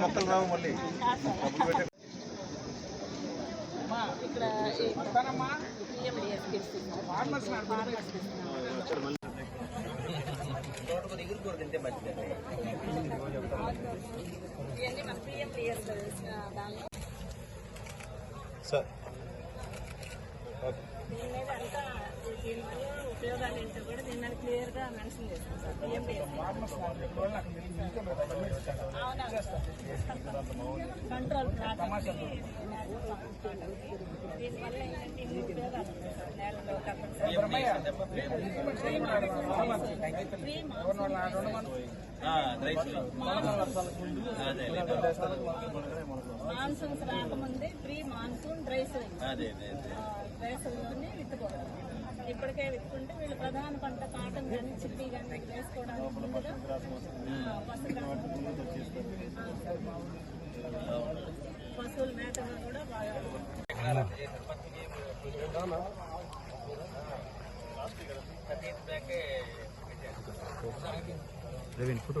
మొక్కలు రావు మళ్ళీ. సార్. దీని మీద అంతా ఉపయోగాలు ఏంటో కూడా దీని మీద క్లియర్గా మెన్షన్ చేస్తాం సార్ కంట్రోల్ దీనివల్ల ఏంటంటే ఇన్ని ఉపయోగాలు ఉన్నాయి సార్ నేలలో మాన్సూన్స్ రాకముందే pre monsoon dry sowing dry సోయింగ్లోనే ఇప్పటికే విత్తుకుంటే వీళ్ళు ప్రధాన పంట కాటన్ కానీ చిప్పి కానీ వేసుకోవడానికి ముందుగా పశువుల మేతగా కూడా బాగా ప్రవీణ్ ఫోటో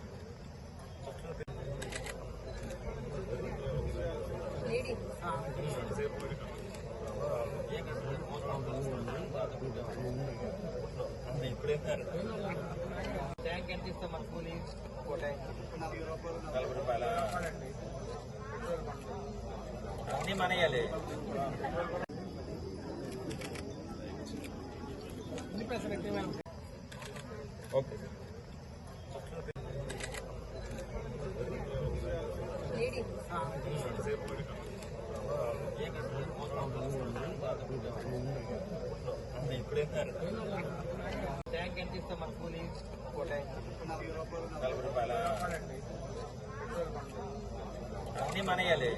ట్యాంక్ ఎంత ఇస్తాం మన కూలీ? నలభై రూపాయల. అన్ని మనయాలి. ఓకే ట్యాంక్ ఎంత ఇస్తాం మన కూలీ నలభై రూపాయల అన్ని మనయాలి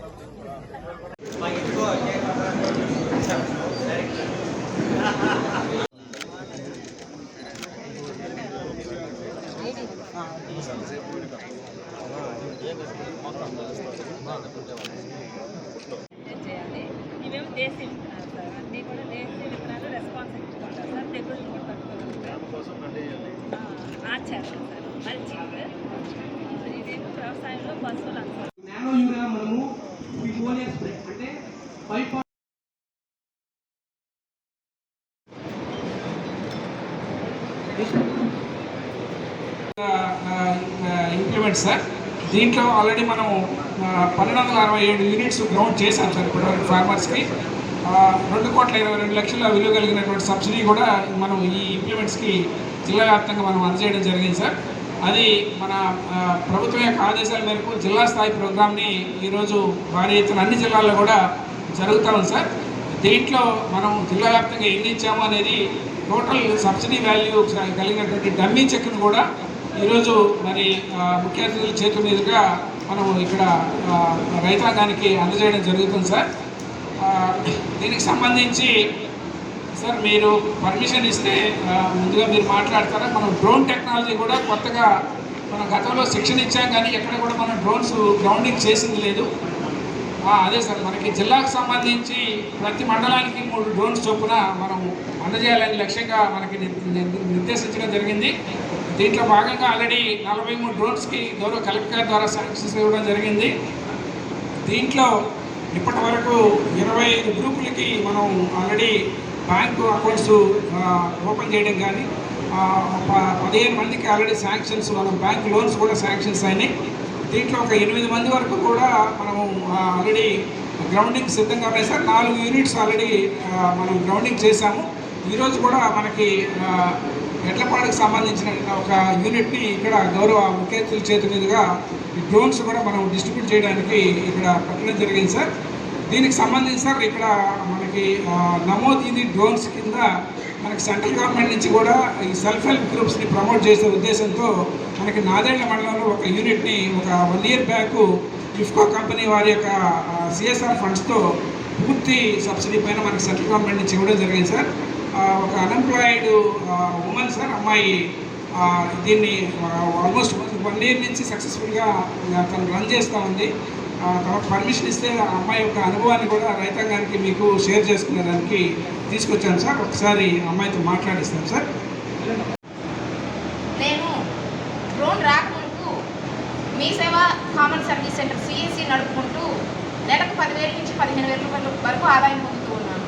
చేయాలి ఇవేమో దేశీ విత్తనాలు సార్ అన్నీ కూడా దేశీ విత్తనాలు రెస్పాన్సిబిలిటీ ఉంటారు సార్ తెగుళ్ళు కూడా తట్టుకోవాలి ఆచారం సార్ ఇదేమో వ్యవసాయంలో పశువులు అంటారు నానో యూరియా మనము స్ప్రే అంటే పైప్ ఇంప్లిమెంట్ సార్ దీంట్లో ఆల్రెడీ మనం పన్నెండు వందల అరవై ఏడు యూనిట్స్ గ్రౌండ్ చేశాం సార్ ఇప్పటివరకు ఫార్మర్స్కి రెండు కోట్ల ఇరవై రెండు లక్షల విలువ కలిగినటువంటి సబ్సిడీ కూడా మనం ఈ ఇంప్లిమెంట్స్కి జిల్లా వ్యాప్తంగా మనం అందజేయడం జరిగింది సార్. అది మన ప్రభుత్వం యొక్క ఆదేశాల మేరకు జిల్లా స్థాయి ప్రోగ్రామ్ని ఈరోజు భారీ ఎత్తున అన్ని జిల్లాల్లో కూడా జరుగుతూ ఉంది సార్. దీంట్లో మనం జిల్లా వ్యాప్తంగా ఎన్ని ఇచ్చాము అనేది టోటల్ సబ్సిడీ వాల్యూ కలిగినటువంటి డమ్మీ చెక్ను కూడా ఈరోజు మరి ముఖ్య అతిథుల చేతుల మీదుగా మనం ఇక్కడ రైతాంగానికి అందజేయడం జరుగుతుంది సార్. దీనికి సంబంధించి సార్ మీరు పర్మిషన్ ఇస్తే ముందుగా మీరు మాట్లాడతారా? మనం డ్రోన్ టెక్నాలజీ కూడా కొత్తగా మనం గతంలో శిక్షణ ఇచ్చాం కానీ ఎక్కడ కూడా మనం డ్రోన్స్ గ్రౌండింగ్ చేసింది లేదు. అదే సార్ మనకి జిల్లాకు సంబంధించి ప్రతి మండలానికి మూడు డ్రోన్స్ చొప్పున మనం అందజేయాలని లక్ష్యంగా మనకి నిర్దేశించడం జరిగింది. దీంట్లో భాగంగా ఆల్రెడీ నలభై మూడు డ్రోన్స్కి గౌరవ కలెక్టర్ ద్వారా శాంక్షన్స్ ఇవ్వడం జరిగింది. దీంట్లో ఇప్పటి వరకు ఇరవై ఐదు గ్రూపులకి మనం ఆల్రెడీ బ్యాంకు అకౌంట్స్ ఓపెన్ చేయడం కానీ పదిహేను మందికి ఆల్రెడీ శాంక్షన్స్ మనం బ్యాంక్ లోన్స్ కూడా శాంక్షన్స్ అయినాయి. దీంట్లో ఒక ఎనిమిది మంది వరకు కూడా మనము ఆల్రెడీ గ్రౌండింగ్ సిద్ధంగా ఉన్నాయి సార్. నాలుగు యూనిట్స్ ఆల్రెడీ మనం గ్రౌండింగ్ చేశాము. ఈరోజు కూడా మనకి ఎడ్లపాడకు ఎడ్లపాడుకు సంబంధించిన ఒక యూనిట్ని ఇక్కడ గౌరవ ముఖ్యమంత్రుల చేతి మీదుగా ఈ డ్రోన్స్ కూడా మనం డిస్ట్రిబ్యూట్ చేయడానికి ఇక్కడ పెట్టడం జరిగింది సార్. దీనికి సంబంధించి సార్ ఇక్కడ మనకి నమోదీది ఇది డ్రోన్స్ కింద మనకి సెంట్రల్ గవర్నమెంట్ నుంచి కూడా ఈ సెల్ఫ్ హెల్ప్ గ్రూప్స్ని ప్రమోట్ చేసే ఉద్దేశంతో మనకి నాదేళ్ళ మండలంలో ఒక యూనిట్ని ఒక one year back IFFCO company వారి యొక్క సిఎస్ఆర్ ఫండ్స్తో పూర్తి సబ్సిడీ పైన మనకి సెంట్రల్ గవర్నమెంట్ నుంచి ఇవ్వడం జరిగింది సార్. ఒక అన్ఎంప్లాయిడ్ ఉమెన్ సార్ అమ్మాయి దీన్ని ఆల్మోస్ట్ వన్ ఇయర్ నుంచి సక్సెస్ఫుల్గా తను రన్ చేస్తూ ఉంది. తర్వాత పర్మిషన్ ఇస్తే ఆ అమ్మాయి యొక్క అనుభవాన్ని కూడా రైతాంగానికి మీకు షేర్ చేసుకునేదానికి తీసుకొచ్చాను సార్. ఒకసారి అమ్మాయితో మాట్లాడిస్తాను సార్. నేను డ్రోన్ రాకముందు మీ సేవ కామన్ సర్వీస్ సెంటర్ సిఎస్సి నడుపుకుంటూ నెలకు పదివేల నుంచి పదిహేను వేల రూపాయల వరకు ఆదాయం పొందుతూ ఉన్నాను.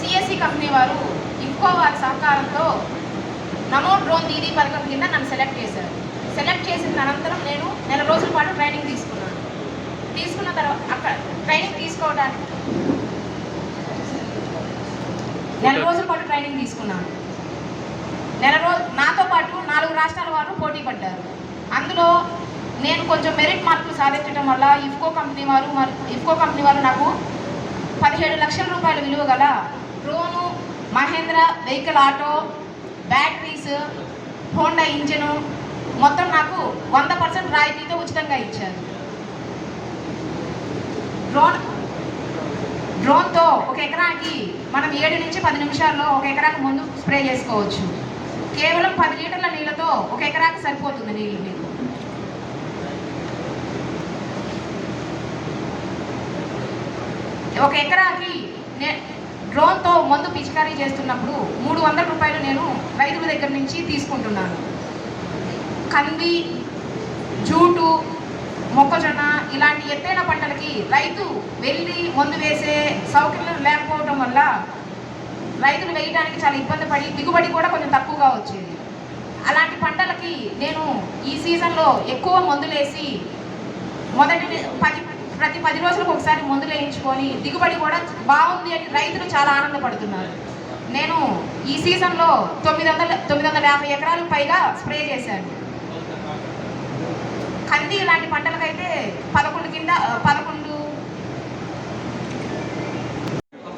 సిఎస్సి కంపెనీ వారు ఇంకో వారి సహకారంతో నమో డ్రోన్ దీదీ పథకం కింద నన్ను సెలెక్ట్ చేశారు. సెలెక్ట్ చేసిన అనంతరం నేను నెల రోజుల పాటు ట్రైనింగ్ తీసుకున్నాను. తీసుకున్న తర్వాత అక్కడ ట్రైనింగ్ తీసుకోవడానికి. నెల రోజుల పాటు ట్రైనింగ్ తీసుకున్నాను. నెల రోజు నాతో పాటు నాలుగు రాష్ట్రాల వారు పోటీ పడ్డారు. అందులో నేను కొంచెం మెరిట్ మార్కులు సాధించడం వల్ల ఇఫ్కో కంపెనీ వారు మరి ఇఫ్కో కంపెనీ వారు నాకు పదిహేడు లక్షల రూపాయల విలువ గల drone Mahindra vehicle auto batteries Honda engine మొత్తం నాకు వంద పర్సెంట్ రాయితీతో ఉచితంగా ఇచ్చారు. డ్రోన్ డ్రోన్తో ఒక ఎకరాకి మనం ఏడు నుంచి పది నిమిషాల్లో ఒక ఎకరాకి ముందు స్ప్రే చేసుకోవచ్చు. కేవలం పది లీటర్ల నీళ్ళతో ఒక ఎకరాకి సరిపోతుంది నీళ్ళు మీకు. ఒక ఎకరాకి డ్రోన్తో మందు పిచికారీ చేస్తున్నప్పుడు మూడు వందల రూపాయలు నేను రైతుల దగ్గర నుంచి తీసుకుంటున్నాను. కంది జూటు మొక్కజొన్న ఇలాంటి ఎత్తైన పంటలకి రైతు వెళ్ళి మందు వేసే సౌకర్యం లేకపోవడం వల్ల రైతులు వేయడానికి చాలా ఇబ్బంది పడి దిగుబడి కూడా కొంచెం తక్కువగా వచ్చేది. అలాంటి పంటలకి నేను ఈ సీజన్లో ఎక్కువ మందులేసి మొదటి పది ప్రతి పది రోజులకు ఒకసారి మందులు వేయించుకొని దిగుబడి కూడా బాగుంది అని రైతులు చాలా ఆనందపడుతున్నారు. నేను ఈ సీజన్లో తొమ్మిది వందల తొమ్మిది వందల యాభై ఎకరాలకు పైగా స్ప్రే చేశాను. కంది ఇలాంటి పంటలకైతే పదకొండు కింద పదకొండు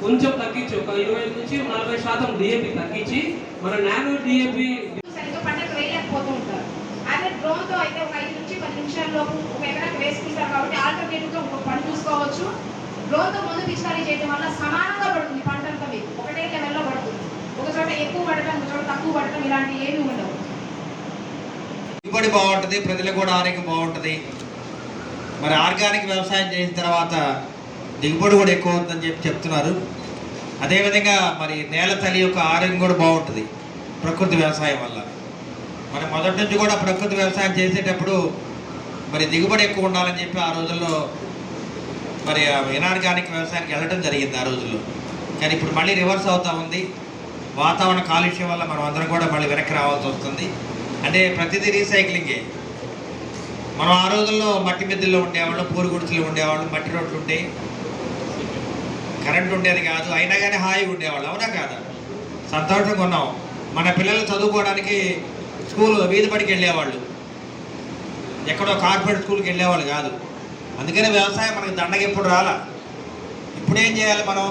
కొంచెం తగ్గించి ఒక ఇరవై నుంచి నలభై శాతం డిఏపి తగ్గించి మన నానో డిఏపి సరిగ్గా పంటకు వేయలేకపోతూ ఉంటారు అదే డ్రోన్తో అయితే ఒక ఐదు నుంచి పది నిమిషాల్లో ఒక ఎకరాకి వేసుకుంటారు కాబట్టి ఆల్టర్నేటివ్గా ఒక పంట చూసుకోవచ్చు. డ్రోన్తో ముందు పిచికారీ చేయడం వల్ల సమానంగా పడుతుంది పంట అంతా మీకు. ఒకటే లెవెల్లో పడుతుంది. ఒక చోట ఎక్కువ పడటం ఒక చోట తక్కువ పడటం ఇలాంటివి ఏమీ ఉండవు. దిగుబడి బాగుంటుంది ప్రజలకు కూడా ఆరోగ్యం బాగుంటుంది. మరి ఆర్గానిక్ వ్యవసాయం చేసిన తర్వాత దిగుబడి కూడా ఎక్కువ అవుతుందని చెప్పి చెప్తున్నారు. అదేవిధంగా మరి నేల తల్లి యొక్క ఆరోగ్యం కూడా బాగుంటుంది ప్రకృతి వ్యవసాయం వల్ల. మరి మొదటి నుంచి కూడా ప్రకృతి వ్యవసాయం చేసేటప్పుడు మరి దిగుబడి ఎక్కువ ఉండాలని చెప్పి ఆ రోజుల్లో మరి ఇనార్గానిక్ వ్యవసాయానికి వెళ్ళడం జరిగింది ఆ రోజుల్లో. కానీ ఇప్పుడు మళ్ళీ రివర్స్ అవుతూ ఉంది. వాతావరణ కాలుష్యం వల్ల మనం అందరం కూడా మళ్ళీ వెనక్కి రావాల్సి వస్తుంది. అంటే ప్రతిదీ రీసైక్లింగే మనం ఆ రోజుల్లో మట్టి మిద్దెల్లో ఉండేవాళ్ళం పూరు గుడిసెలు ఉండేవాళ్ళం మట్టి రోడ్లు ఉంటాయి కరెంట్ ఉండేది కాదు అయినా కానీ హాయిగా ఉండేవాళ్ళు అవునా కాదా? సంతోషంగా ఉన్నాం. మన పిల్లలు చదువుకోవడానికి స్కూల్ వీధి పడికి వెళ్ళేవాళ్ళు. ఎక్కడో కార్పొరేట్ స్కూల్కి వెళ్ళేవాళ్ళు కాదు. అందుకని వ్యవసాయం మనకు దండగ ఎప్పుడు రాలా? ఇప్పుడు ఏం చేయాలి మనం?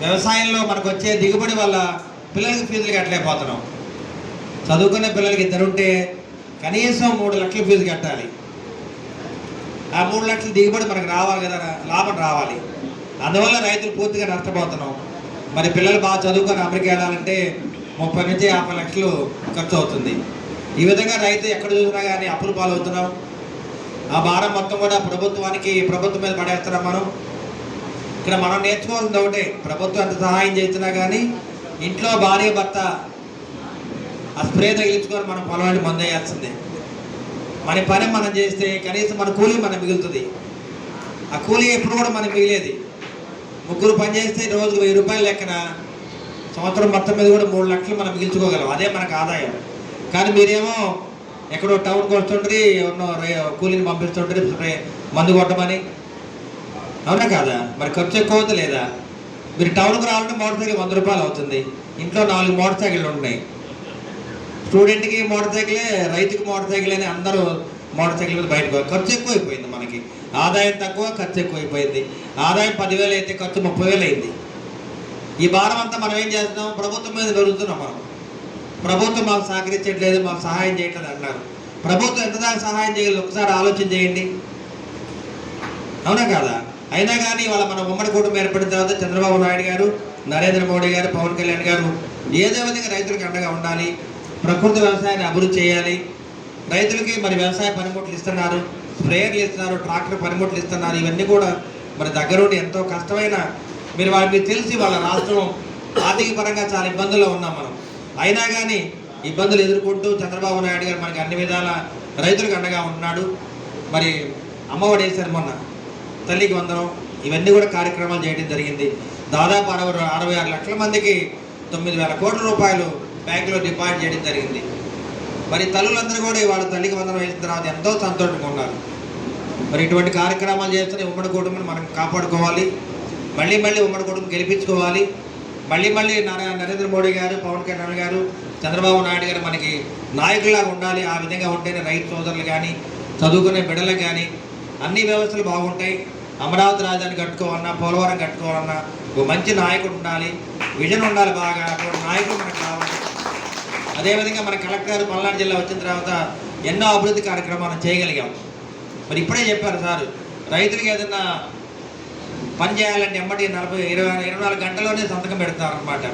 వ్యవసాయంలో మనకు వచ్చే దిగుబడి వల్ల పిల్లలకి ఫీజులు కట్టలేకపోతున్నాం. చదువుకునే పిల్లలకి ఇద్దరు ఉంటే కనీసం మూడు లక్షల ఫీజు కట్టాలి. ఆ మూడు లక్షల దిగుబడి మనకు రావాలి కదా లాభం రావాలి. అందువల్ల రైతులు పూర్తిగా నష్టపోతున్నాం. మరి పిల్లలు బాగా చదువుకొని అమెరికా వెళ్ళాలంటే ముప్పై నుంచి యాభై లక్షలు ఖర్చు అవుతుంది. ఈ విధంగా రైతు ఎక్కడ చూసినా కానీ అప్పులు పాలవుతున్నాం. ఆ భారం మొత్తం కూడా ప్రభుత్వానికి ప్రభుత్వం మీద పడేస్తున్నాం మనం. ఇక్కడ మనం నేర్చుకోవాల్సింది ఒకటే ప్రభుత్వం ఎంత సహాయం చేస్తున్నా కానీ ఇంట్లో భార్య భర్త ఆ స్ప్రే తగిలించుకొని మనం పొలం మందు వేయాల్సిందే. మన పని మనం చేస్తే కనీసం మన కూలీ మనం మిగులుతుంది. ఆ కూలీ ఎప్పుడు కూడా మనకు మిగిలేది. ముగ్గురు పని చేస్తే రోజుకు వెయ్యి రూపాయలు లెక్కన సంవత్సరం మొత్తం మీద కూడా మూడు లక్షలు మనం మిగిల్చుకోగలం. అదే మనకు ఆదాయం. కానీ మీరేమో ఎక్కడో టౌన్కి వస్తుండ్రి ఎవరినో కూలీని పంపిస్తుండ్రి స్ప్రే మందు కొట్టమని. అవునా కాదా? మరి ఖర్చు ఎక్కువ అవుతుంది లేదా? మీరు టౌన్కి రావాలంటే మోటార్ సైకిల్ వంద రూపాయలు అవుతుంది. ఇంట్లో నాలుగు మోటార్ సైకిళ్ళు ఉన్నాయి స్టూడెంట్కి మోటార్ సైకిలే రైతుకి మోటార్ సైకిల్ అని అందరూ మోటార్ సైకిల్ మీద బయటకు ఖర్చు ఎక్కువైపోయింది మనకి. ఆదాయం తక్కువ ఖర్చు ఎక్కువైపోయింది. ఆదాయం పదివేలు అయితే ఖర్చు ముప్పై వేలు అయింది. ఈ భారం అంతా మనం ఏం చేస్తున్నాం? ప్రభుత్వం మీద పెరుగుతున్నాం మనం. ప్రభుత్వం మాకు సహకరించట్లేదు మాకు సహాయం చేయట్లేదు అంటున్నారు. ప్రభుత్వం ఎంతదాకా సహాయం చేయాలి ఒకసారి ఆలోచన చేయండి. అవునా కాదా? అయినా కానీ వాళ్ళ మన ఉమ్మడి కుటుంబం ఏర్పడిన తర్వాత చంద్రబాబు నాయుడు గారు నరేంద్ర మోడీ గారు పవన్ కళ్యాణ్ గారు ఏదో విధంగా రైతులకు అండగా ఉండాలి. ప్రకృతి వ్యవసాయాన్ని అభివృద్ధి చేయాలి. రైతులకి మరి వ్యవసాయ పనిముట్లు ఇస్తున్నారు స్ప్రేయర్లు ఇస్తున్నారు ట్రాక్టర్ పనిముట్లు ఇస్తున్నారు. ఇవన్నీ కూడా మరి దగ్గరుండి ఎంతో కష్టమైన మీరు వారికి తెలిసి వాళ్ళ రాష్ట్రం ఆర్థిక పరంగా చాలా ఇబ్బందుల్లో ఉన్నాం మనం. అయినా కానీ ఇబ్బందులు ఎదుర్కొంటూ చంద్రబాబు నాయుడు గారు మనకి అన్ని విధాల రైతులకు అండగా ఉన్నాడు మరి అమ్మఒడి వేశారు మొన్న తల్లికి వందనం. ఇవన్నీ కూడా కార్యక్రమాలు చేయడం జరిగింది. దాదాపు అరవై అరవై ఆరు లక్షల మందికి తొమ్మిది వేల కోట్ల రూపాయలు బ్యాంకులో డిపాజిట్ చేయడం జరిగింది. మరి తల్లులందరూ కూడా ఇవాళ తల్లికి వందనం వేసిన తర్వాత ఎంతో సంతోషంగా ఉన్నారు. మరి ఇటువంటి కార్యక్రమాలు చేస్తున్న ఉమ్మడి కుటుంబం మనం కాపాడుకోవాలి. మళ్ళీ మళ్ళీ ఉమ్మడి కుటుంబం గెలిపించుకోవాలి. మళ్ళీ మళ్ళీ నరేంద్ర మోడీ గారు పవన్ కళ్యాణ్ గారు చంద్రబాబు నాయుడు గారు మనకి నాయకులాగా ఉండాలి. ఆ విధంగా ఉంటేనే రైతు సోదరులు కానీ చదువుకునే బిడ్డలకు కానీ అన్ని వ్యవస్థలు బాగుంటాయి. అమరావతి రాజధాని కట్టుకోవాలన్నా పోలవరం కట్టుకోవాలన్నా ఒక మంచి నాయకుడు ఉండాలి. విజన్ ఉండాలి బాగా. అటువంటి నాయకుడు మనకు కావాలి. అదేవిధంగా మన కలెక్టర్ పల్నాడు జిల్లా వచ్చిన తర్వాత ఎన్నో అభివృద్ధి కార్యక్రమాలు చేయగలిగాం. మరి ఇప్పుడే చెప్పారు సార్ రైతులకు ఏదైనా పని చేయాలంటే ఎమ్మటి నలభై ఇరవై ఇరవై నాలుగు గంటల్లోనే సంతకం పెడతారనమాట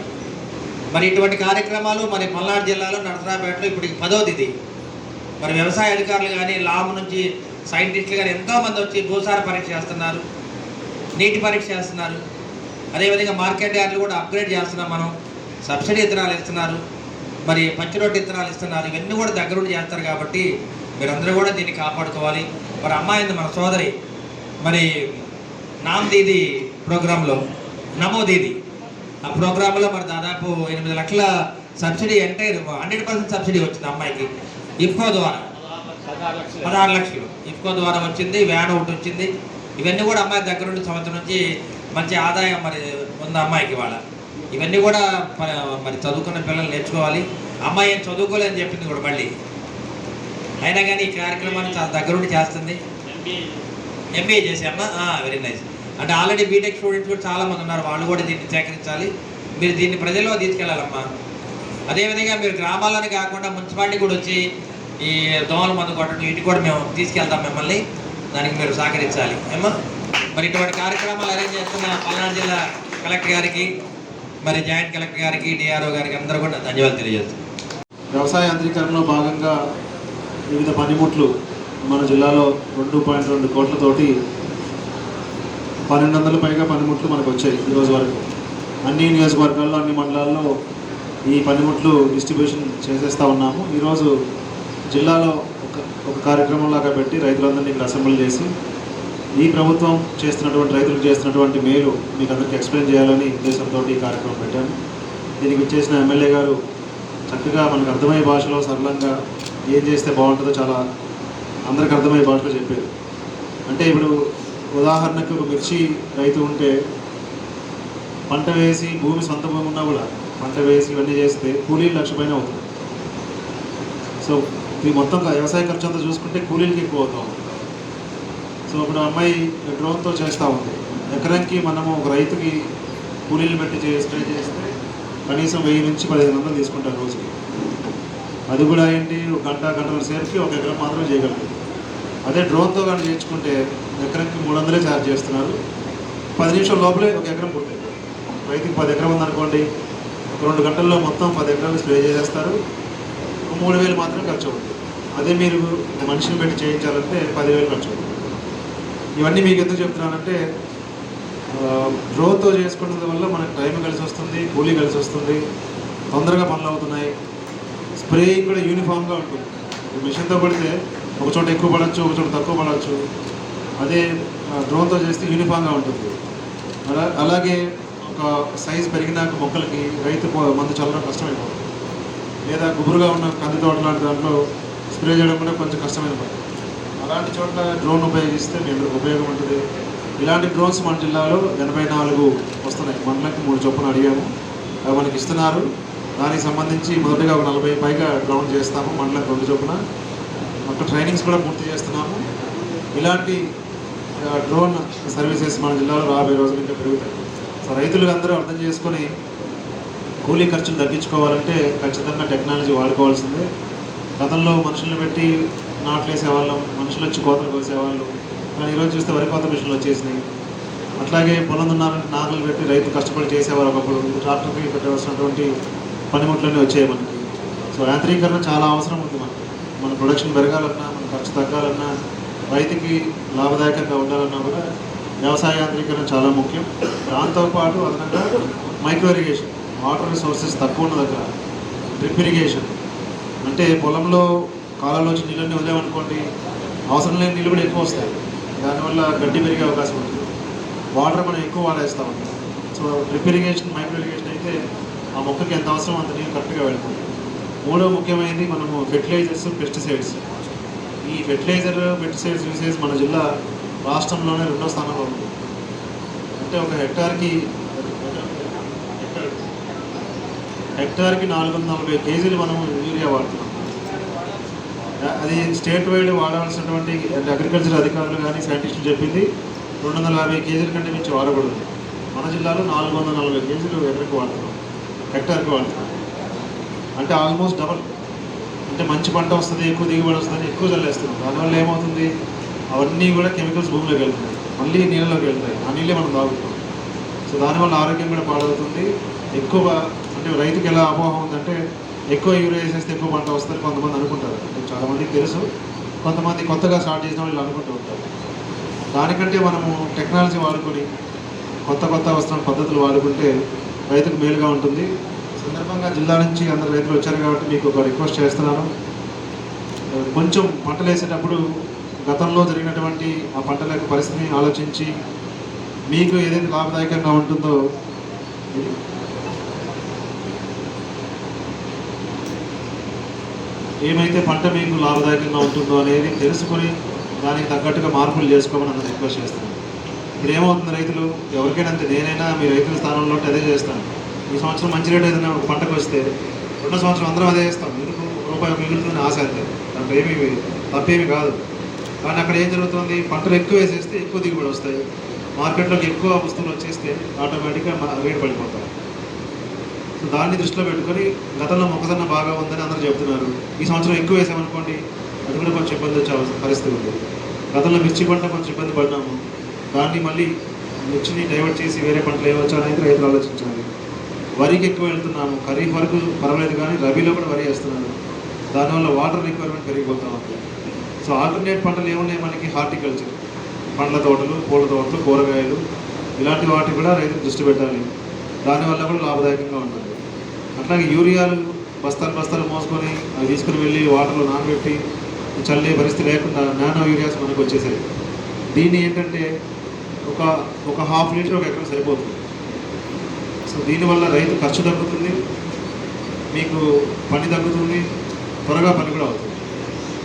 మరి ఇటువంటి కార్యక్రమాలు మరి పల్నాడు జిల్లాలో నరసరాపేటలో ఇప్పుడు ఇది పదోది ఇది మరి వ్యవసాయ అధికారులు కానీ లాబ్ నుంచి సైంటిస్టులు కానీ ఎంతోమంది వచ్చి భూసార పరీక్ష చేస్తున్నారు నీటి పరీక్ష చేస్తున్నారు. అదేవిధంగా మార్కెట్ యార్డ్లు కూడా అప్గ్రేడ్ చేస్తున్నాం మనం. సబ్సిడీ ఇత్తనాలు ఇస్తున్నారు. మరి పచ్చి రొట్టె ఇత్తనాలు ఇస్తున్నారు. ఇవన్నీ కూడా దగ్గరుండి చేస్తారు కాబట్టి మీరందరూ కూడా దీన్ని కాపాడుకోవాలి. మరి అమ్మాయింది మన సోదరి. మరి నామ్ దీది ప్రోగ్రాంలో నమో దీది. ఆ ప్రోగ్రాంలో మరి దాదాపు ఎనిమిది లక్షల సబ్సిడీ అంటే హండ్రెడ్ పర్సెంట్ సబ్సిడీ వచ్చింది అమ్మాయికి. ఇఫ్కో ద్వారా. పదహారు లక్షలు. ఇఫ్కో ద్వారా వచ్చింది వ్యాన్ ఒకటి వచ్చింది. ఇవన్నీ కూడా అమ్మాయి దగ్గర నుండి సంవత్సరం నుంచి మంచి ఆదాయం మరి ఉంది అమ్మాయికి వాళ్ళ ఇవన్నీ కూడా మరి మరి చదువుకున్న పిల్లలు నేర్చుకోవాలి. అమ్మాయి ఏం చదువుకోలేదని చెప్పింది కూడా మళ్ళీ. అయినా కానీ ఈ కార్యక్రమాన్ని చాలా దగ్గరుండి చేస్తుంది. ఎంబీఏ చేసామా వెరీ నైస్ అంటే ఆల్రెడీ బీటెక్ స్టూడెంట్స్ కూడా చాలా మంది ఉన్నారు. వాళ్ళు కూడా దీన్ని సేకరించాలి. మీరు దీన్ని ప్రజల్లో తీసుకెళ్ళాలమ్మా. అదేవిధంగా మీరు గ్రామాల్లోనే కాకుండా మున్సిపాలిటీ కూడా వచ్చి ఈ దోమల మందు కొట్టడం ఇంటికి కూడా మేము తీసుకెళ్తాం మిమ్మల్ని. దానికి మీరు సహకరించాలి. ఏమా మరి ఇటువంటి కార్యక్రమాలు అరేంజ్ చేస్తున్న పల్నాడు జిల్లా కలెక్టర్ గారికి మరి జాయింట్ కలెక్టర్ గారికి డిఆర్ఓ గారికి అందరూ కూడా ధన్యవాదాలు తెలియజేస్తాం వ్యవసాయ యాంత్రీకరణలో భాగంగా వివిధ పనిముట్లు మన జిల్లాలో రెండు పాయింట్ రెండు కోట్లతోటి పన్నెండు వందల పైగా పనిముట్లు మనకు వచ్చాయి ఈరోజు వరకు. అన్ని నియోజకవర్గాల్లో అన్ని మండలాల్లో ఈ పనిముట్లు డిస్ట్రిబ్యూషన్ చేసేస్తూ ఉన్నాము. ఈరోజు జిల్లాలో ఒక ఒక కార్యక్రమం లాగా పెట్టి రైతులందరినీ ఇక్కడ అసెంబ్లీ చేసి ఈ ప్రభుత్వం చేస్తున్నటువంటి రైతులకు చేస్తున్నటువంటి మేలు మీకు అందరికీ ఎక్స్ప్లెయిన్ చేయాలని ఉద్దేశంతో ఈ కార్యక్రమం పెట్టాను. దీనికి వచ్చేసిన ఎమ్మెల్యే గారు చక్కగా మనకు అర్థమయ్యే భాషలో సరళంగా ఏం చేస్తే బాగుంటుందో చాలా అందరికి అర్థమయ్యే భాషలో చెప్పారు. అంటే ఇప్పుడు ఉదాహరణకు ఒక మిర్చి రైతు ఉంటే పంట వేసి భూమి సొంత భూమి ఉన్నా కూడా పంట వేసి ఇవన్నీ చేస్తే కూలీలు లక్ష పైన అవుతుంది సో ఈ మొత్తం వ్యవసాయ ఖర్చు అంతా చూసుకుంటే కూలీలకి ఎక్కువ అవుతా ఉంది. సో ఇప్పుడు అమ్మాయి డ్రోన్తో చేస్తూ ఉంది. ఎకరానికి మనము ఒక రైతుకి కూలీలు పెట్టి చే- స్ప్రే చేస్తే కనీసం వెయ్యి నుంచి పదిహేను వందలు తీసుకుంటారు రోజుకి. అది కూడా ఏంటి? ఒక గంట గంటల సేపుకి ఒక ఎకరం మాత్రమే చేయగలరు. అదే డ్రోన్తో కానీ చేయించుకుంటే ఎకరానికి మూడు వందలే ఛార్జ్ చేస్తున్నారు. పది నిమిషాల లోపలే ఒక ఎకరం పుట్టాయి రైతుకి పది ఎకరం ఉందనుకోండి ఒక రెండు గంటల్లో మొత్తం పది ఎకరాలు స్ప్రే చేసేస్తారు. ఒక మూడు వేలు మాత్రం ఖర్చు అవుతుంది. అదే మీరు మనిషిని పెట్టి చేయించాలంటే పదివేలు ఖర్చు అవుతుంది. ఇవన్నీ మీకు ఎందుకు చెప్తున్నానంటే డ్రోన్తో చేసుకోవడం వల్ల మనకు టైం కలిసి వస్తుంది కూలీ కలిసి వస్తుంది తొందరగా పనులు అవుతున్నాయి. స్ప్రేయింగ్ కూడా యూనిఫామ్గా ఉంటుంది. మిషన్తో పడితే ఒక చోట ఎక్కువ పడవచ్చు ఒక చోట తక్కువ పడవచ్చు అదే డ్రోన్తో చేస్తే యూనిఫామ్గా ఉంటుంది. అలా అలాగే ఒక సైజ్ పెరిగినాక మొక్కలకి రైతు మందు చల్లడం కష్టమైపోతుంది. లేదా గుబురుగా ఉన్న కంది తోట లాంటి దాంట్లో స్ప్రే చేయడం కూడా కొంచెం కష్టమైన పని. అలాంటి చోట్ల డ్రోన్ ఉపయోగిస్తే మీ ఉపయోగం ఉంటుంది. ఇలాంటి డ్రోన్స్ మన జిల్లాలో ఎనభై నాలుగు వస్తున్నాయి. మండలకి మూడు చొప్పున అడిగాము. అవి మనకి ఇస్తున్నారు. దానికి సంబంధించి మొదటిగా ఒక నలభై పైగా డ్రోన్ చేస్తాము. మండలకి రెండు చొప్పున. అక్కడ ట్రైనింగ్స్ కూడా పూర్తి చేస్తున్నాము. ఇలాంటి డ్రోన్ సర్వీసెస్ మన జిల్లాలో రాబోయే రోజులు ఇంకా పెరుగుతాయి. సో రైతులు అందరూ అర్థం చేసుకొని కూలీ ఖర్చులు తగ్గించుకోవాలంటే ఖచ్చితంగా టెక్నాలజీ వాడుకోవాల్సిందే. గతంలో మనుషులను పెట్టి నాట్లు వేసేవాళ్ళం మనుషులు వచ్చి కోతలు కోసేవాళ్ళు. కానీ ఈరోజు చూస్తే వరి కోత మిషన్లు వచ్చేసినాయి. అట్లాగే పొలం నాగలు పెట్టి రైతు కష్టపడి చేసేవారు ఒకప్పుడు. ట్రాక్టర్కి పెట్టవలసినటువంటి పనిముట్లన్నీ వచ్చాయి మనకి. సో యాంత్రీకరణ చాలా అవసరం ఉంది మనకి. మన ప్రొడక్షన్ పెరగాలన్నా మన ఖర్చు తగ్గాలన్నా రైతుకి లాభదాయకంగా ఉండాలన్నా కూడా వ్యవసాయ యాంత్రీకరణ చాలా ముఖ్యం. దాంతోపాటు అదనంగా మైక్రో ఇరిగేషన్ వాటర్ రిసోర్సెస్ తక్కువ ఉన్న దగ్గర డ్రిప్ ఇరిగేషన్ అంటే పొలంలో కాలంలోంచి నీళ్ళని వదిలేమనుకోండి అవసరం లేని నీళ్ళు కూడా ఎక్కువ వస్తాయి. దానివల్ల గడ్డి పెరిగే అవకాశం ఉంటుంది. వాటర్ మనం ఎక్కువ వాడేస్తాం so drip irrigation micro irrigation అయితే ఆ మొక్కకి ఎంత అవసరం అంత నీళ్ళు కరెక్ట్గా వెళ్తుంది. మూడో ముఖ్యమైనది మనము ఫెర్టిలైజర్స్ పెస్టిసైడ్స్ ఈ ఫెర్టిలైజర్ పెస్టిసైడ్స్ యూసేజ్ మన జిల్లా రాష్ట్రంలోనే రెండో స్థానంలో ఉంది. అంటే ఒక హెక్టార్కి హెక్టార్కి నాలుగు వందల నలభై కేజీలు మనం యూరియా వాడుతున్నాం. అది స్టేట్ వైడ్ వాడాల్సినటువంటి అంటే అగ్రికల్చర్ అధికారులు కానీ సైంటిస్టులు చెప్పింది. రెండు వందల యాభై కేజీల కంటే మించి వాడకూడదు. మన జిల్లాలో నాలుగు వందల నలభై కేజీలు ఎకరకు వాడుతున్నాం. హెక్టార్కి వాడుతున్నాం. అంటే ఆల్మోస్ట్ డబల్ అంటే మంచి పంట వస్తుంది ఎక్కువ దిగుబడి వస్తుంది ఎక్కువ చల్లేస్తున్నాం దానివల్ల ఏమవుతుంది? అవన్నీ కూడా కెమికల్స్ భూమిలోకి వెళ్తాయి మళ్ళీ నీళ్ళలోకి వెళ్తాయి. ఆ నీళ్ళే మనం తాగుతాం సో దానివల్ల ఆరోగ్యం కూడా పాడవుతుంది. ఎక్కువ అంటే రైతుకి ఎలా అపోహ ఉందంటే ఎక్కువ యూరియా వేసేస్తే ఎక్కువ పంట వస్తారు కొంతమంది అనుకుంటారు. అంటే చాలామందికి తెలుసు. కొంతమంది కొత్తగా స్టార్ట్ చేసిన వాళ్ళు అనుకుంటూ ఉంటారు. దానికంటే మనము టెక్నాలజీ వాడుకొని కొత్త కొత్త వస్తున్న పద్ధతులు వాడుకుంటే రైతుకు మేలుగా ఉంటుంది. సందర్భంగా జిల్లా నుంచి అందరు రైతులు వచ్చారు కాబట్టి మీకు ఒక రిక్వెస్ట్ చేస్తున్నాను. కొంచెం పంటలు వేసేటప్పుడు గతంలో జరిగినటువంటి ఆ పంటల యొక్క పరిస్థితిని ఆలోచించి మీకు ఏదైతే లాభదాయకంగా ఉంటుందో ఏమైతే పంట మీకు లాభదాయకంగా ఉంటుందో అనేది తెలుసుకొని దానికి తగ్గట్టుగా మార్పులు చేసుకోమని అందరూ రిక్వెస్ట్ చేస్తాను ఇప్పుడు ఏమవుతుంది రైతులు? ఎవరికైనా అంతే నేనైనా మీ రైతుల స్థానంలో అదే చేస్తాను. ఈ సంవత్సరం మంచి రేటు ఏదైనా ఒక పంటకు వస్తే రెండో సంవత్సరం అందరం అదే చేస్తాం. ఎందుకు? రూపాయి మిగులుతుందని ఆశ అంతే. దాంట్లో ఏమీ తప్పేమి కాదు. కానీ అక్కడ ఏం జరుగుతుంది? పంటలు ఎక్కువ వేసేస్తే ఎక్కువ దిగుబడి వస్తాయి. మార్కెట్లోకి ఎక్కువ వస్తువులు వచ్చేస్తే ఆటోమేటిక్గా రేటు పడిపోతాయి సో దాన్ని దృష్టిలో పెట్టుకొని గతంలో మొక్కజొన్న బాగా ఉందని అందరూ చెప్తున్నారు ఈ సంవత్సరం ఎక్కువ వేసామనుకోండి అది కూడా కొంచెం ఇబ్బంది వచ్చే అవసరం- పరిస్థితి ఉంది. గతంలో మిర్చి పంట కొంచెం ఇబ్బంది పడినాము దాన్ని మళ్ళీ మిర్చిని డైవర్ట్ చేసి వేరే పంటలు వేయవచ్చు అనేది రైతులు ఆలోచించాలి. వరికి ఎక్కువ వెళ్తున్నాము. ఖరీఫ్ వరకు పర్వాలేదు కానీ రబీలో కూడా వరి వేస్తున్నాను దానివల్ల వాటర్ రిక్వైర్మెంట్ పెరిగిపోతా ఉంది. సో ఆల్టర్నేట్ పంటలు ఏమున్నాయి మనకి? హార్టికల్చర్. పండ్ల తోటలు పూల తోటలు కూరగాయలు. ఇలాంటి వాటి కూడా రైతులు దృష్టి పెట్టాలి. దానివల్ల కూడా లాభదాయకంగా ఉంటుంది అట్లాగే యూరియాలు బస్తాలు బస్తాలు మోసుకొని అవి తీసుకుని వెళ్ళి వాటర్లో నానబెట్టి చల్లే పరిస్థితి లేకుండా నానో యూరియాస్ మనకు వచ్చేసాయి. దీన్ని ఏంటంటే ఒక ఒక హాఫ్ లీటర్ ఒక ఎకరం సరిపోతుంది. సో దీనివల్ల రైతు ఖర్చు తగ్గుతుంది మీకు పని తగ్గుతుంది త్వరగా పని కూడా అవుతుంది.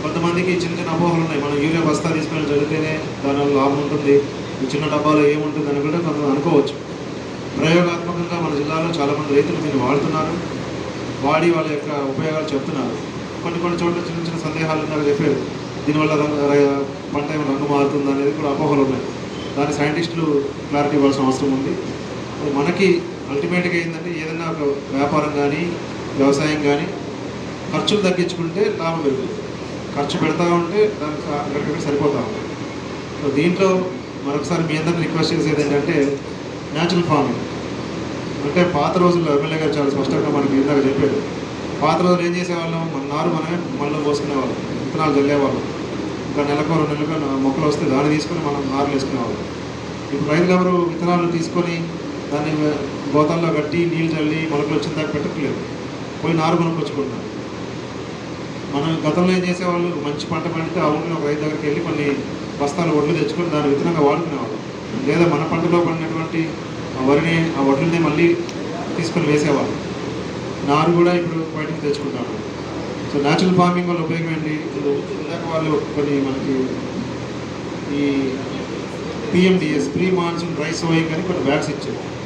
కొంతమందికి చిన్న చిన్న అపోహలు ఉన్నాయి. మనం యూరియా బస్తా తీసుకొని చదివితేనే దానివల్ల లాభం ఉంటుంది ఈ చిన్న డబ్బాలో ఏముంటుంది అని కూడా కొంత అనుకోవచ్చు. ప్రయోగాత్మకంగా మన జిల్లాలో చాలామంది రైతులు దీన్ని వాడుతున్నారు. బాడీ వాళ్ళ యొక్క ఉపయోగాలు చెప్తున్నారు. కొన్ని కొన్ని చోట్ల చిన్న చిన్న సందేహాలు ఉన్నాక చెప్పారు. దీనివల్ల పంట ఏమైనా రంగు మారుతుంది అనేది కూడా అపోహలు ఉన్నాయి. దాని సైంటిస్టులు క్లారిటీ ఇవ్వాల్సిన అవసరం ఉంది. మనకి అల్టిమేట్గా ఏంటంటే ఏదైనా ఒక వ్యాపారం కానీ వ్యవసాయం కానీ ఖర్చులు తగ్గించుకుంటే లాభం పెరుగుతుంది. ఖర్చు పెడతా ఉంటే దానికి అక్కడికక్కడ సరిపోతూ ఉంటుంది. సో దీంట్లో మరొకసారి మీ అందరిని రిక్వెస్ట్ చేసేది ఏంటంటే న్యాచురల్ ఫార్మింగ్. అంటే పాత రోజుల్లో ఎమ్మెల్యే గారు చాలా స్పష్టంగా మనకి ఇందాక చెప్పారు. పాత రోజులు ఏం చేసేవాళ్ళం? మన నారు మనమే మళ్ళీ పోసుకునేవాళ్ళం. విత్తనాలు చల్లేవాళ్ళం. ఇంకా నెలకు రెండు నెలలకు మొక్కలు వస్తే దాన్ని తీసుకొని మనం నారులు వేసుకునేవాళ్ళం. ఇప్పుడు రైతులు ఎవరు విత్తనాలు తీసుకొని దాన్ని గోతాల్లో కట్టి నీళ్ళు చల్లి మొలకలు వచ్చిన దాకా పెట్టట్లేదు పోయి నారు కొనుక్కొచ్చుకుంటున్నారు. మనం గతంలో ఏం చేసేవాళ్ళు? మంచి పంట పండితే ఆ ఊళ్ళో ఒక రైతు దగ్గరికి వెళ్ళి కొన్ని బస్తాలు వడ్లు తెచ్చుకొని దాన్ని విత్తనంగా వాడుకునేవాళ్ళం. లేదా మన పంటలో పండినటువంటి వరిని ఆ వడ్లని మళ్ళీ తీసుకొని వేసేవాళ్ళు. నారు కూడా ఇప్పుడు బయటకు తెచ్చుకుంటాను సో న్యాచురల్ ఫార్మింగ్ వల్ల ఉపయోగం ఏంటి? ఇప్పుడు ఇందాక వాళ్ళు కొన్ని మనకి ఈ PMDS pre monsoon rice sowing అని కొన్ని బ్యాగ్స్ ఇచ్చారు.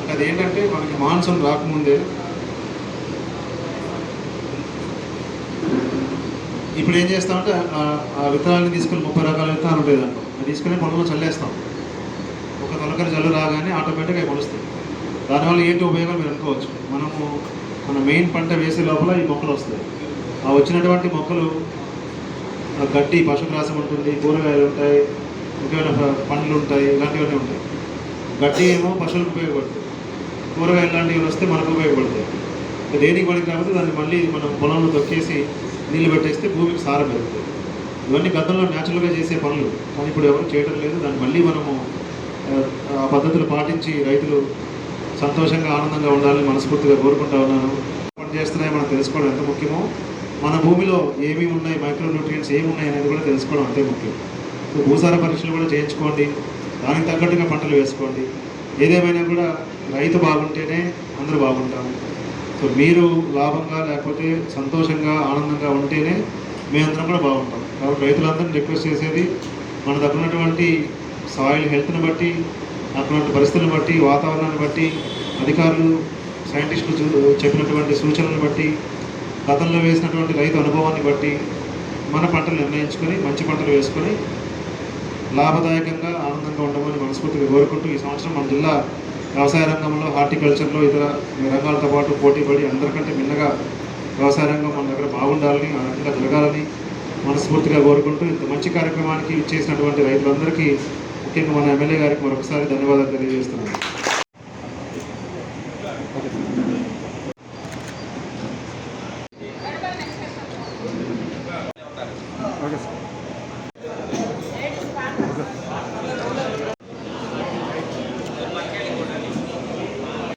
అంటే అదేంటంటే మనకి మాన్సూన్ రాకముందే ఇప్పుడు ఏం చేస్తామంటే ఆ- ఆ విత్తనాలను తీసుకుని ముప్పై రకాల విత్తనాలు ఉంటాయి దాంట్లో. అది తీసుకుని పొలంలో చల్లేస్తాం. ఒక తొలకరి జల్లు రాగానే ఆటోమేటిక్గా అవి మొలుస్తాయి దానివల్ల ఏంటి ఉపయోగాలు మీరు అనుకోవచ్చు. మనము మన మెయిన్ పంట వేసే లోపల ఈ మొక్కలు వస్తాయి. ఆ వచ్చినటువంటి మొక్కలు ఆ గడ్డి పశుగ్రాసం ఉంటుంది కూరగాయలు ఉంటాయి ఇంకేమైనా పండ్లు ఉంటాయి ఇలాంటివన్నీ ఉంటాయి. గడ్డి ఏమో పశువులకు ఉపయోగపడుతుంది. కూరగాయలు లాంటివి వస్తే మనకు ఉపయోగపడతాయి. దేనికి పనికి కాకపోతే దాన్ని మళ్ళీ మనం పొలంలో తొక్కేసి నీళ్ళు పెట్టేస్తే భూమికి సారం పెరుగుతుంది. ఇవన్నీ గతంలో న్యాచురల్గా చేసే పనులు. కానీ ఇప్పుడు ఎవరు చేయడం లేదు. దాన్ని మళ్ళీ మనము ఆ, పద్ధతులు పాటించి రైతులు సంతోషంగా ఆనందంగా ఉండాలని మనస్ఫూర్తిగా కోరుకుంటా ఉన్నాను. పని చేస్తున్నాయి మనం తెలుసుకోవడం ఎంత ముఖ్యమో మన భూమిలో ఏమి ఉన్నాయి మైక్రో న్యూట్రియంట్స్ ఏమి ఉన్నాయి అనేది కూడా తెలుసుకోవడం అంతే ముఖ్యం. సో భూసార పరీక్షలు కూడా చేయించుకోండి దానికి తగ్గట్టుగా పంటలు వేసుకోండి. ఏదేమైనా కూడా రైతు బాగుంటేనే అందరూ బాగుంటాము. సో మీరు లాభంగా లేకపోతే సంతోషంగా ఆనందంగా ఉంటేనే మేమందరం కూడా బాగుంటాం. కాబట్టి రైతులందరినీ రిక్వెస్ట్ చేసేది మన దగ్గర ఉన్నటువంటి సాయిల్ హెల్త్ని బట్టి అటువంటి పరిస్థితులను బట్టి వాతావరణాన్ని బట్టి అధికారులు సైంటిస్టులు చూ- చెప్పినటువంటి సూచనలను బట్టి గతంలో వేసినటువంటి రైతు అనుభవాన్ని బట్టి మన పంటలు నిర్ణయించుకొని మంచి పంటలు వేసుకొని లాభదాయకంగా ఆనందంగా ఉండమని మనస్ఫూర్తిగా కోరుకుంటూ ఈ సంవత్సరం మన జిల్లా వ్యవసాయ రంగంలో హార్టికల్చర్లో ఇతర రంగాలతో పాటు పోటీపడి అందరికంటే మిన్నగా వ్యవసాయ రంగం మన దగ్గర బాగుండాలని ఆ రకంగా జరగాలని మనస్ఫూర్తిగా కోరుకుంటూ ఇంత మంచి కార్యక్రమానికి ఇచ్చేసినటువంటి రైతులందరికీ ముఖ్యంగా మన ఎమ్మెల్యే గారికి మరొకసారి ధన్యవాదాలు తెలియజేస్తున్నాను.